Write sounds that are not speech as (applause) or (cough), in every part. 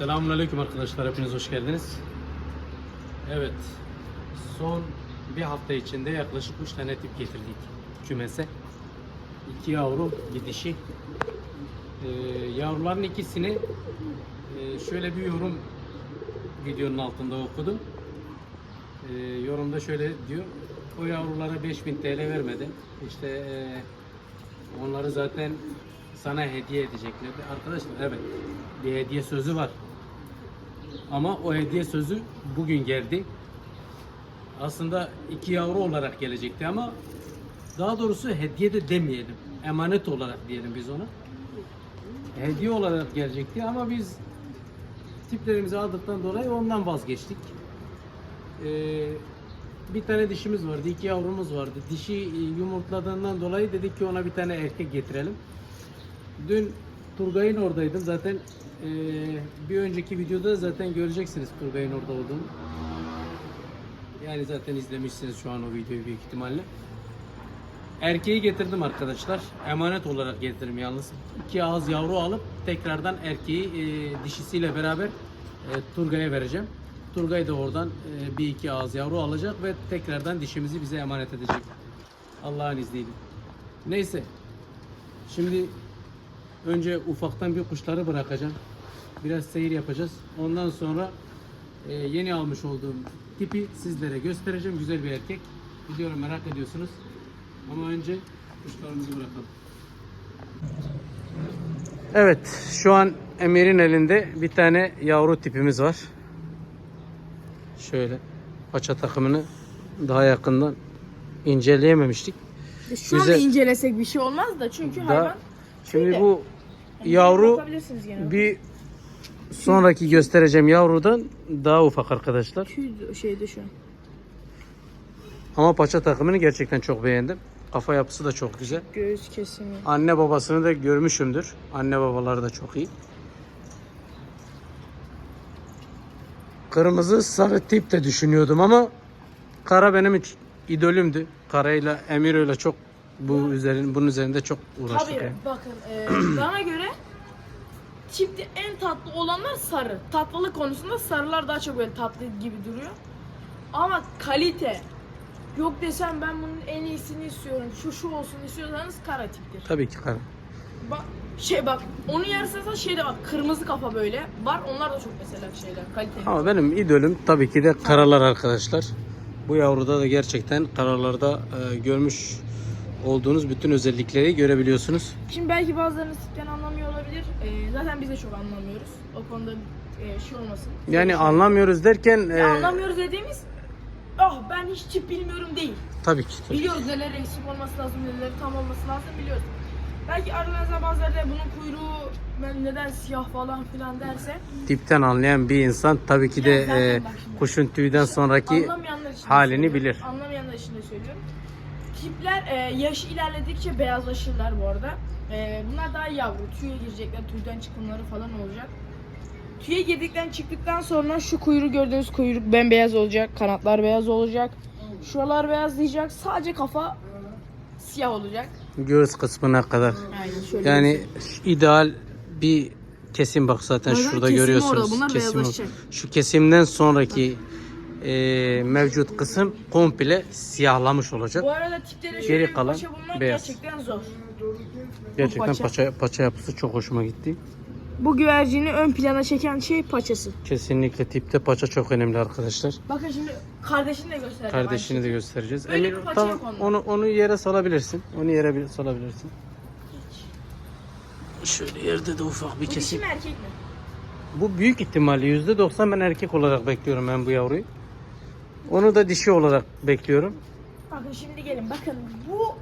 Selamünaleyküm arkadaşlar. Hepiniz hoş geldiniz. Evet. Son bir hafta içinde yaklaşık 3 tane tip getirdik kümese. 2 yavru, bir dişi. Ee, yavruların ikisini e, şöyle bir yorum videonun altında okudum. Ee, yorumda şöyle diyor. O yavrulara 5000 TL vermedi. İşte e, onları zaten sana hediye edeceklerdi. Arkadaşlar evet bir hediye sözü var. Ama o hediye sözü bugün geldi. Aslında iki yavru olarak gelecekti ama daha doğrusu hediye de demeyelim. Emanet olarak diyelim biz ona. Hediye olarak gelecekti ama biz tiplerimizi aldıktan dolayı ondan vazgeçtik. Ee, bir tane dişimiz vardı, iki yavrumuz vardı. Dişi e, yumurtladığından dolayı dedik ki ona bir tane erkek getirelim. Dün Turgay'ın oradaydım. Zaten eee, bir önceki videoda zaten göreceksiniz Turgay'ın orada olduğunu. Yani zaten izlemişsiniz şu an o videoyu büyük ihtimalle. Erkeği getirdim arkadaşlar. Emanet olarak getirdim yalnız. İki ağız yavru alıp tekrardan erkeği eee, dişisiyle beraber eee, Turgay'a vereceğim. Turgay da oradan eee, bir iki ağız yavru alacak ve tekrardan dişimizi bize emanet edecek. Allah'ın izniyle. Neyse. Şimdi Önce ufaktan bir kuşları bırakacağım. Biraz seyir yapacağız. Ondan sonra e, yeni almış olduğum tipi sizlere göstereceğim. Güzel bir erkek. Biliyorum merak ediyorsunuz. Ama önce kuşlarımızı bırakalım. Evet, şu an Emir'in elinde bir tane yavru tipimiz var. Şöyle paça takımını daha yakından inceleyememiştik. Şu Güzel. anda incelesek bir şey olmaz da çünkü Da, hayvan şimdi tüyde. bu yavru Bakabilirsiniz gene. bir sonraki göstereceğim yavrudan daha ufak arkadaşlar. tüy şeyde şu. Ama paça takımını gerçekten çok beğendim. Kafa yapısı da çok güzel. Göğüs kesimi. Anne babasını da görmüşümdür. Anne babaları da çok iyi. Kırmızı sarı tip de düşünüyordum ama kara benim hiç idolümdü. Karayla Emiro'yla çok bu üzerin bunun üzerinde çok uğraştık. Tabii yani. bakın e, (clears throat) bana göre tipte en tatlı olanlar sarı. Tatlılık konusunda sarılar daha çok böyle tatlı gibi duruyor. Ama kalite yok desem ben bunun en iyisini istiyorum. Şu şu olsun istiyorsanız kara tiptir. Tabii ki kara. Bak şey bak onun yarısında şeyde bak kırmızı kafa böyle var. Onlar da çok mesela şeyler kaliteli. Ama benim idolüm tabii ki de karalar arkadaşlar. Bu yavruda da gerçekten karalarda e, görmüş olduğunuz bütün özellikleri görebiliyorsunuz. Şimdi belki bazılarınız tipten anlamıyor olabilir. Ee, zaten biz de çok anlamıyoruz. O konuda e, şey olmasın. Yani anlamıyoruz derken e, anlamıyoruz dediğimiz ah ben hiç tip bilmiyorum değil. tabii ki. tabii. Biliyoruz neler eksik olması lazım, neler tam olması lazım biliyoruz. Belki aranızda bazıları da bunun kuyruğu ben neden siyah falan filan derse Tipten anlayan bir insan tabii ki de e, kuşun tüyden sonraki halini bilir. Anlamayanlar için de söylüyorum. Tipler e, yaş ilerledikçe beyazlaşırlar bu arada. E, bunlar daha yavru, tüye girecekler, tüyden çıkımları falan olacak. Tüye girdikten çıktıktan sonra şu kuyruğu gördüğünüz kuyruk bembeyaz olacak, kanatlar beyaz olacak. Şuralar beyazlayacak, sadece kafa siyah olacak. göğüs kısmına kadar. Aynen şöyle. Yani ideal bir kesim bak zaten Zaten şurada kesimi görüyorsunuz. orada, bunlar Kesim beyazlaşacak. Şu kesimden sonraki e, mevcut kısım komple siyahlamış olacak. Bu arada tiplere Geri şöyle bir kalan paça bulmak beyaz. gerçekten zor. Gerçekten paça. paça, paça yapısı çok hoşuma gitti. Bu güvercini ön plana çeken şey paçası. Kesinlikle tipte paça çok önemli arkadaşlar. Bakın şimdi kardeşini de göstereceğim. Kardeşini de göstereceğiz. Öyle Emir bir paça tamam yok onda. onu onu yere salabilirsin. Onu yere bir salabilirsin. Şöyle yerde de ufak bir Bu dişi kesim. mi erkek mi? Bu büyük ihtimalle yüzde doksan ben erkek olarak bekliyorum ben bu yavruyu. Onu da dişi olarak bekliyorum. Bakın şimdi gelin bakın bu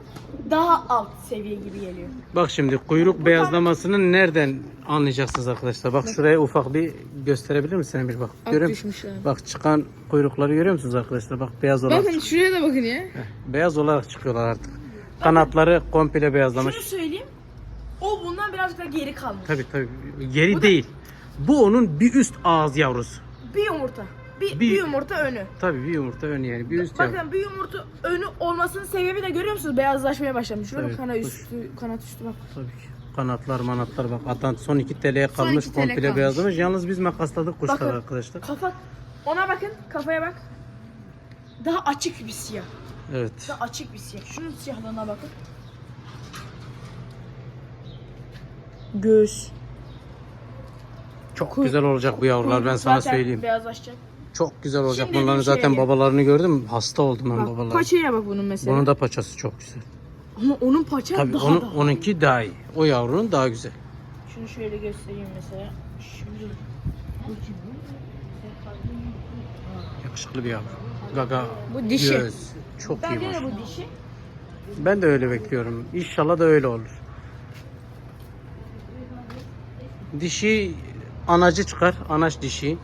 daha alt seviye gibi geliyor. Bak şimdi kuyruk beyazlamasını nereden anlayacaksınız arkadaşlar? Bak şuraya ufak bir gösterebilir misin Emir bak. Alt Görüyor düşmüş yani. Bak çıkan kuyrukları görüyor musunuz arkadaşlar? Bak beyaz olarak. Bakın şuraya da bakın ya. Heh, beyaz olarak çıkıyorlar artık. Kanatları komple beyazlamış. Şunu söyleyeyim. O bundan birazcık daha geri kalmış. Tabii tabii. Geri değil. Bu onun bir üst ağız yavrusu. Bir yumurta. Bir, Bir- bir yumurta önü. Tabii bir yumurta ön yani. Bir üst. Bakın bir yumurta önü olmasının sebebi de görüyor musunuz? Beyazlaşmaya başlamış. Tabii, kana üstü, kanat üstü bak. Tabii ki. Kanatlar manatlar bak atan son 2 TL'ye kalmış 2 TL komple kalmış. beyazlamış. Yalnız biz makasladık kuşlar Bakın. arkadaşlar. Kafa ona bakın kafaya bak. Daha açık bir siyah. Evet. Daha açık bir siyah. Şunun siyahlığına bakın. Göğüs. Çok Kuy- güzel olacak bu yavrular ben sana söyleyeyim. Beyazlaşacak. Çok güzel olacak. Şimdi Bunların bir şeye zaten gel. babalarını gördüm. Hasta oldum ben Bak, babalarına. paçaya bak bunun mesela. Bunun da paçası çok güzel. Ama onun paça Tabii daha onun, da. onunki daha iyi. O yavrunun daha güzel. Şunu şöyle göstereyim mesela. Şöyle. Yakışıklı bir yavru. Gaga, Bu dişi. göz. Çok iyi Bence de var. bu dişi. Ben de öyle bekliyorum. İnşallah da öyle olur. Dişi anacı çıkar. Anaç dişi.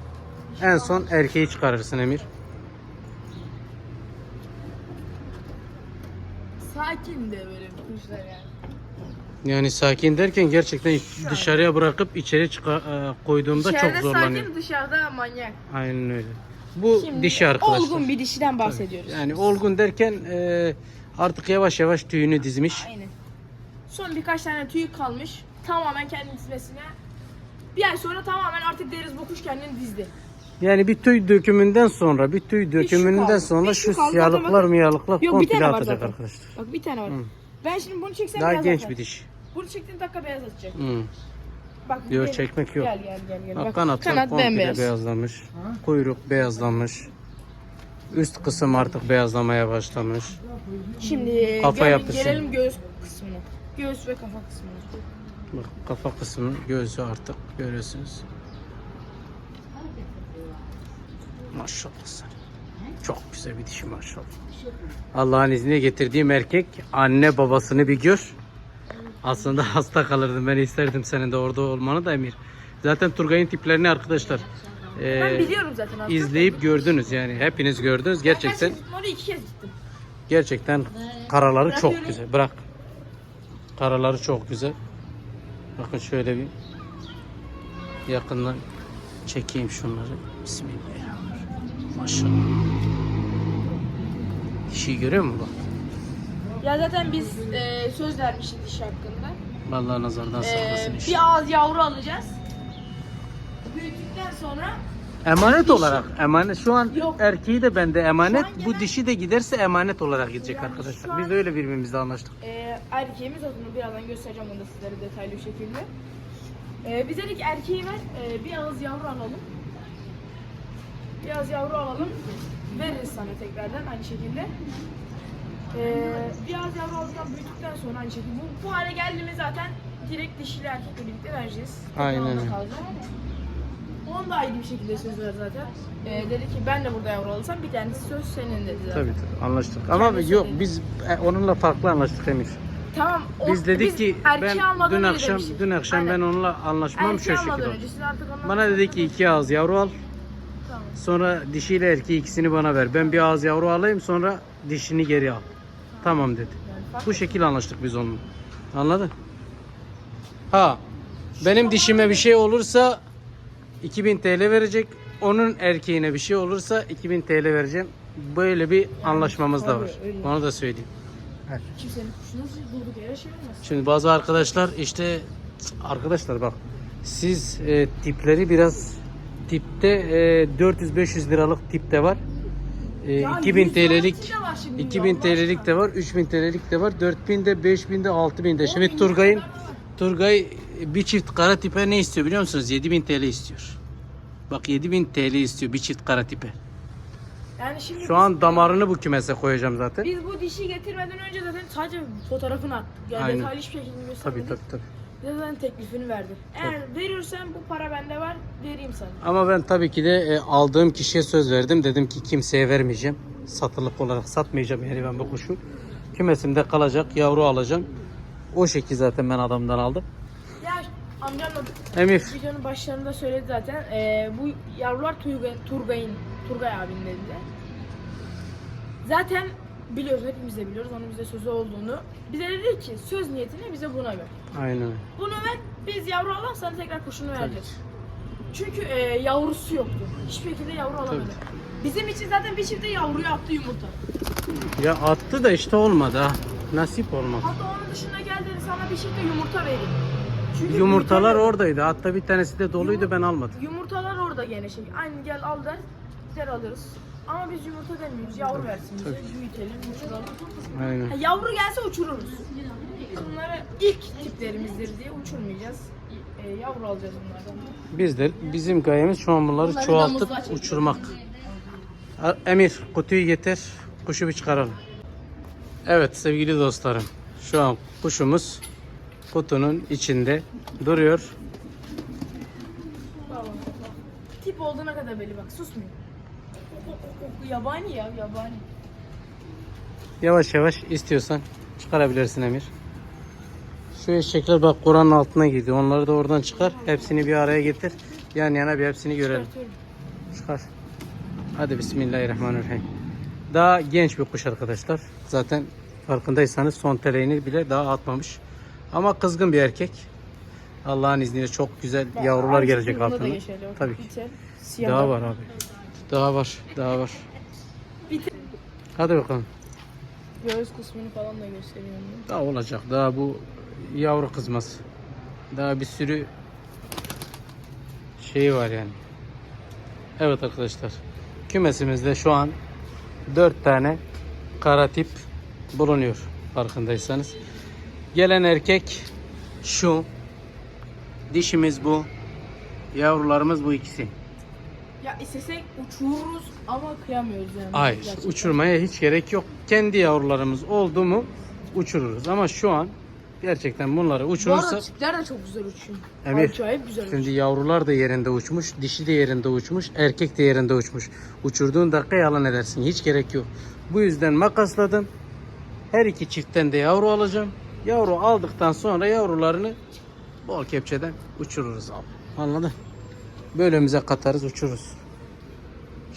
En son erkeği çıkarırsın Emir. Sakin de böyle kuşlar yani. Yani sakin derken gerçekten dışarıya bırakıp içeri çıkar, e, koyduğumda İçeride çok zorlanıyor. sakin dışarıda manyak. Aynen öyle. Bu Şimdi dişi arkadaşlar. Olgun bir dişiden bahsediyoruz. Yani olgun derken e, artık yavaş yavaş tüyünü dizmiş. Aynen. Son birkaç tane tüy kalmış. Tamamen kendi dizmesine. Bir ay sonra tamamen artık deriz bu kuş kendini dizdi. Yani bir tüy dökümünden sonra, bir tüy dökümünden kaldı. sonra Bir şu şu kaldı, siyahlıklar bakın. miyalıklar Yok, bir komple tane var atacak zaten. arkadaşlar. Bak bir tane var. Ben şimdi bunu çeksem Daha beyaz genç atar. bir diş. Bunu çektiğim dakika beyaz atacak. Hı. Bak Yok, gel- çekmek yok. Gel gel gel. gel. Bak, kanatlar kanat komple bembeyaz. beyazlamış. Kuyruk beyazlamış. Üst kısım artık beyazlamaya başlamış. Şimdi Kafa gel- yapısı. gelelim göğüs kısmına. Göğüs ve kafa kısmına. Bak kafa kısmı, göğsü artık görüyorsunuz. Maşallah sana. Çok güzel bir dişi maşallah. Allah'ın izniyle getirdiğim erkek anne babasını bir gör. Aslında hasta kalırdım. Ben isterdim senin de orada olmanı da Emir. Zaten Turgay'ın tiplerini arkadaşlar Ben e, biliyorum zaten aslında. izleyip gördünüz yani. Hepiniz gördünüz. Gerçekten Ben oraya iki kez gittim. Gerçekten karaları çok güzel. Bırak. Karaları çok güzel. Bakın şöyle bir yakından çekeyim şunları. Bismillahirrahmanirrahim. Maşallah. Dişi görüyor musun bak? Ya zaten biz e, söz vermiştik diş hakkında. Vallahi nazardan saklasın E, inşallah. bir ağız yavru alacağız. Büyüdükten sonra Emanet olarak. Emanet şu an Yok. erkeği de bende emanet. Bu gelen- dişi de giderse emanet olarak gidecek Yani arkadaşlar. Biz öyle birbirimizle anlaştık. e, erkeğimiz adını birazdan göstereceğim onu da sizlere detaylı bir şekilde. E, biz dedik erkeği ver e, bir ağız yavru alalım. Bir ağız yavru alalım. Veririz sana tekrardan aynı şekilde. E, bir ağız yavru aldıktan büyüdükten sonra aynı şekilde bu, bu hale geldiğimiz zaten direkt dişiyle erkekle birlikte vereceğiz. Aynen. Onun da ayrı bir şekilde söz ver zaten. E, dedi ki ben de burada yavru alırsam bir tanesi söz senin dedi zaten. Tabii tabii anlaştık. Ama Kendisi yok dedi. biz e, onunla farklı anlaştık Emir. Tamam. o- Biz dedik ki erkeği ben dün akşam demiştik. dün akşam Aynen. ben onunla anlaşmam şu Erkeği şekilde artık ondan Bana dedi ki iki ağız yavru al. Sonra dişiyle erkeği ikisini bana ver. Ben bir ağız yavru alayım sonra dişini geri al. Tamam dedi. Bu şekil anlaştık biz onunla. Anladın? Ha. Benim dişime bir şey olursa 2000 TL verecek. Onun erkeğine bir şey olursa 2000 TL vereceğim. Böyle bir anlaşmamız da var. öyle. Onu da söyleyeyim. Kimsenin yere şey olmaz. Şimdi bazı arkadaşlar işte arkadaşlar bak siz e, tipleri biraz tipte e, 400-500 liralık tipte var. E, Ya 2000 yüz TL'lik tanesi de var şimdi 2000 ya, TL'lik de var, 3000 TL'lik de var, 4000 de, 5000 de, 6000 de. Şimdi Turgay'ın Turgay bir çift kara tipe ne istiyor biliyor musunuz? 7000 TL istiyor. Bak 7000 TL istiyor bir çift kara tipe. Yani şimdi Şu an damarını bu kümese koyacağım zaten. biz bu dişi getirmeden önce zaten sadece fotoğrafını attık. Yani Aynen. detaylı hiçbir şekilde Tabii göstermedik. tabii tabii. Zaten teklifini verdi. Eğer verirsen bu para bende var vereyim sana. Ama ben tabii ki de e, aldığım kişiye söz verdim. Dedim ki kimseye vermeyeceğim. Satılık olarak satmayacağım yani ben bu kuşu. Kümesimde kalacak, yavru alacağım. O şekil zaten ben adamdan aldım. Ya amcam da Emir, videonun başlarında söyledi zaten. Ee, bu yavrular Turgay, Turgay'ın, Turgay abinin elinde. Zaten biliyoruz, hepimiz de biliyoruz. Onun bize sözü olduğunu. Bize dedi ki söz niyetine bize buna ver. aynen. Bunu ver, biz yavru sana tekrar kuşunu vereceğiz. Çünkü e, yavrusu yoktu. Hiçbir şekilde yavru alamadı. Bizim için zaten bir çifte yavruya attı yumurta. Ya attı da işte olmadı ha. Nasip olmadı. Hatta onun dışında gel dedi sana bir çifte yumurta vereyim. Çünkü Yumurtalar büyütemiyor- oradaydı. Hatta bir tanesi de doluydu ben almadım. Yumurtalar orada gene şey. Aynı gel al der. Gider alırız. Ama biz yumurta demiyoruz. Yavru versin bize. Büyütelim, uçuralım. Aynen. Ha, yavru gelse uçururuz. Bunları ilk tiplerimizdir diye uçurmayacağız. E, yavru alacağız bunlardan. Biz de bizim gayemiz şu an bunları Bunları çoğaltıp damızlığa çekiyoruz. uçurmak. Emir kutuyu getir. Kuşu bir çıkaralım. Evet sevgili dostlarım. Şu an kuşumuz kutunun içinde duruyor. Baba. Tip olduğuna kadar belli bak susmuyor. Yabani ya yabani. Yavaş yavaş istiyorsan çıkarabilirsin Emir. Şu eşekler bak Kur'an'ın altına girdi. Onları da oradan çıkar. Hepsini bir araya getir. Yan yana bir hepsini görelim. Çıkar. Hadi Bismillahirrahmanirrahim. Daha genç bir kuş arkadaşlar. Zaten farkındaysanız son teleğini bile daha atmamış. Ama kızgın bir erkek. Allah'ın izniyle çok güzel yavrular gelecek altına. Tabii ki. Daha da. var abi. Daha var. Daha var. Hadi bakalım. Göğüs kısmını falan da gösteriyorum. Daha olacak. Daha bu yavru kızmaz. Daha bir sürü şeyi var yani. Evet arkadaşlar. Kümesimizde şu an 4 tane kara tip bulunuyor. Farkındaysanız. Gelen erkek şu. Dişimiz bu. Yavrularımız bu ikisi. Ya istesek uçururuz ama kıyamıyoruz yani. Hayır. Gerçekten. Uçurmaya hiç gerek yok. Kendi yavrularımız oldu mu uçururuz. Ama şu an gerçekten bunları Bu arada uçurursak tipler de çok güzel uçuyor. Emir, Acayip güzel Şimdi uçuyor. yavrular da yerinde uçmuş, dişi de yerinde uçmuş, erkek de yerinde uçmuş. Uçurduğun dakika yalan edersin. Hiç gerek yok. Bu yüzden makasladım. Her iki çiftten de yavru alacağım. Yavru aldıktan sonra yavrularını bol kepçeden uçururuz abi. Anladın? Bölümümüze katarız, uçururuz.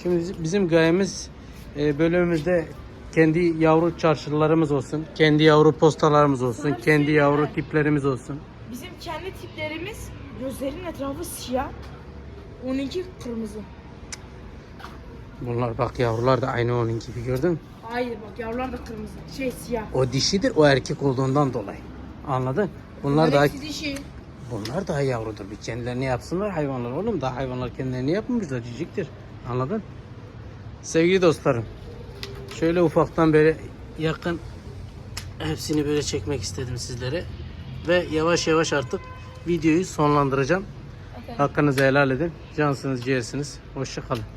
Şimdi biz- bizim gayemiz e, bölümümüzde kendi yavru çarşılarımız olsun, kendi yavru postalarımız olsun, Sana kendi yavru tiplerimiz olsun. Bizim kendi tiplerimiz gözlerinin etrafı siyah. Onunki kırmızı. Bunlar bak yavrular da aynı onun gibi gördün mü? Hayır bak yavrular da kırmızı. Şey siyah. O dişidir, o erkek olduğundan dolayı. Anladın? Bunlar daha hepsi dişi. Bunlar daha yavrudur. Bir kendilerini yapsınlar hayvanlar oğlum. Daha hayvanlar kendilerini yapmamışlar. Ciciktir. Anladın? Sevgili dostlarım. Şöyle ufaktan böyle yakın hepsini böyle çekmek istedim sizlere. Ve yavaş yavaş artık videoyu sonlandıracağım. Efendim? Hakkınızı helal edin. Cansınız, ciğersiniz. Hoşça kalın.